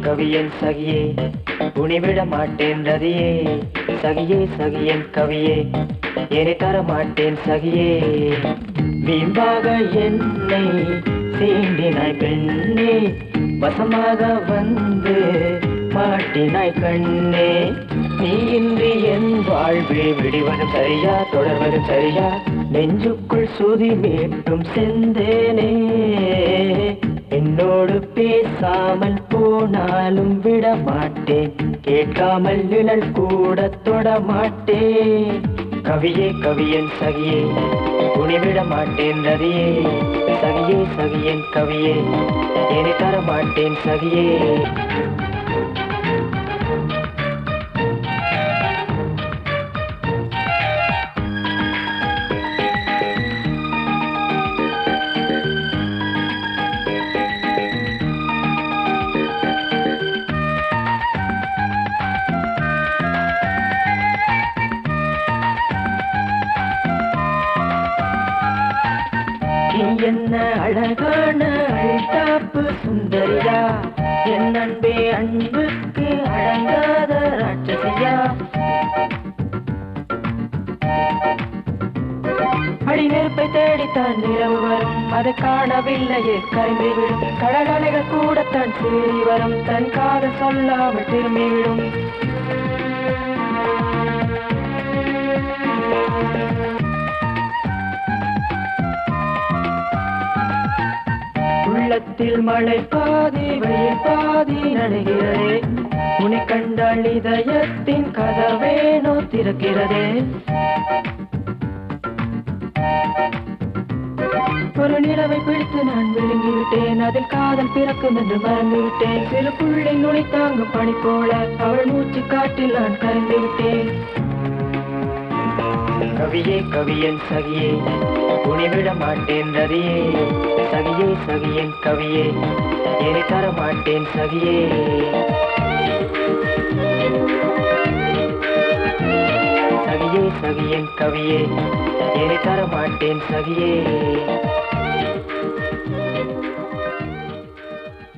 கவியன் சகியே துணிவிட மாட்டேன் ரதியே. சகியே சகியன் கவியே என்னை தர மாட்டேன் சகியே. வீம்பாக என்னை சீண்டினாய் பெண்ணே வசமாக வந்து மாட்டினாய் கண்ணே. நீ இன்றி என் வாழ்வில் விடிவதும் சரியா தொடர்வதும் சரியா? நெஞ்சுக்குள் சுதி மீட்டும் செந்தேனே. என்னோடு பேசாமல் போனாலும் விட மாட்டேன் கேட்காமல் நிழல் கூட தொட மாட்டேன் கவியே கவியன் சகியே துணிவிட மாட்டேன் ரதியே சகியே சகியன் கவியே என தர மாட்டேன் சகியே என்ன அழகான அழித்தாப்பு சுந்தரியா? என் அன்பே அன்புக்கு அடங்காத ராட்சசியா? அடி நெருப்பை தேடித்தான் நிலவு வரும். அதை காணவில்லையே கரைந்துவிடும் கடல் அலைகள் கூடத்தான் சீறி வரும். தன் காதல் சொல்லாமல் திரும்பிவிடும் உள்ளத்தில் மழை பாதி வெயில் பாதி நடுகிறதே உனி கண்டால் இதயத்தின் கதவேனோ திறக்கிறதே ஒரு நிலவை பிடித்து நான் விழுங்கிவிட்டேன். அதில் காதல் பிறக்கும் என்று மறந்துவிட்டேன். சில புள்ளை நுழை தாங்கும் பணி போல அவள் மூச்சு காட்டில் நான் கரைந்து விட்டேன் கவியே கவியன் சகியே துணிவிட மாட்டேன் ரதியே சகியே சகியன் கவியே. என்னை தர மாட்டேன் சகியே சகியே சகியன் கவியே. என்னை தர மாட்டேன் சகியே